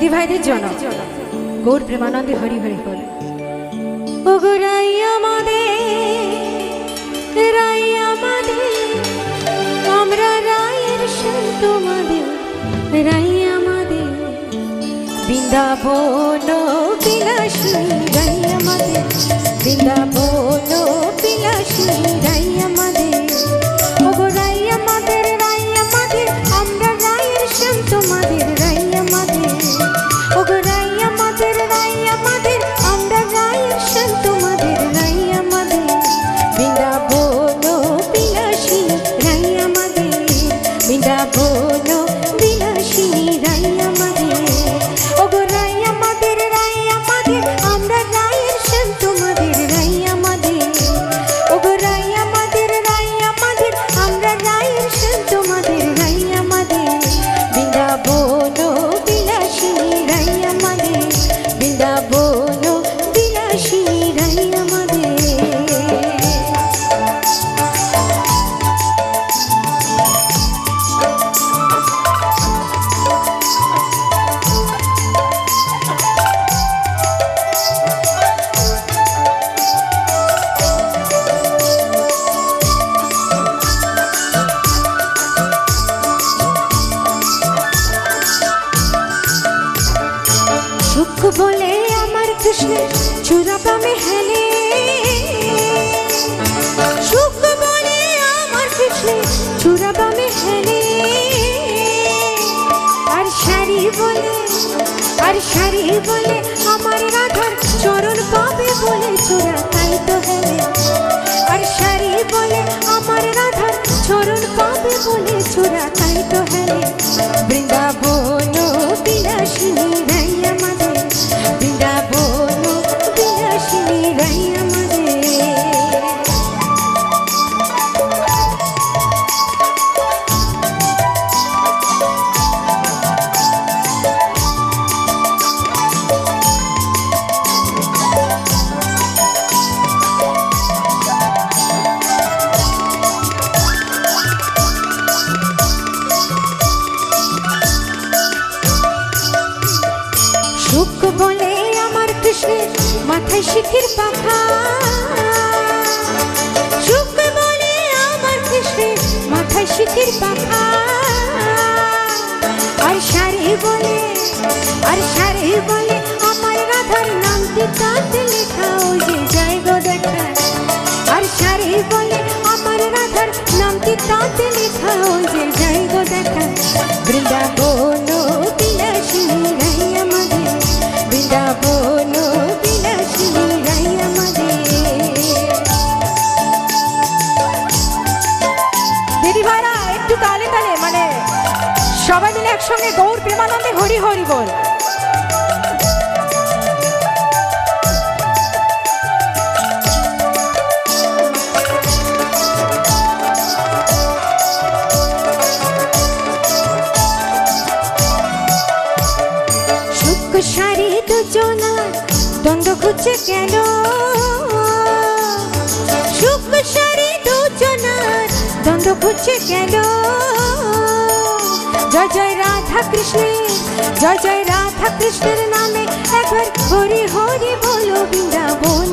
দিদি ভাইদের জন্য গৌর প্রেমানন্দে হরি হরি বল। বৃন্দাবন বিলাসী রাই আমাদের। বৃন্দাবন সুখ বলে আমার কৃষ্ণের চূড়াপামে হেলে। সুখ বলে আমার কৃষ্ণের চূড়াপামে হেলে। আর শাড়ি বলে, আর শাড়ি বলে আমার রাধার চরণ পাবে বলে চূড়া তাই তো হেলে। আর শাড়ি বলে আমার রাধার চরণ পাবে বলে চূড়া তাই তো হেলে। সুখ বলে আমার কৃষ্ণের মাথায় শিখির পাখা। সুখ বলে আমার কৃষ্ণের মাথায় শিখির পাখা। আর সারি বলে, আর সারি বলে আমার রাধার নাম তাতে প্রেমানন্দে হরি হরি বল। কেন? সুখ সারি দুজনার দ্বন্দ্ব খুঁজছে কেন? জয় জয় রাধা কৃষ্ণের জয় জয় রাধা কৃষ্ণের নামে একবার হরি হরি বলো বৃন্দাবন।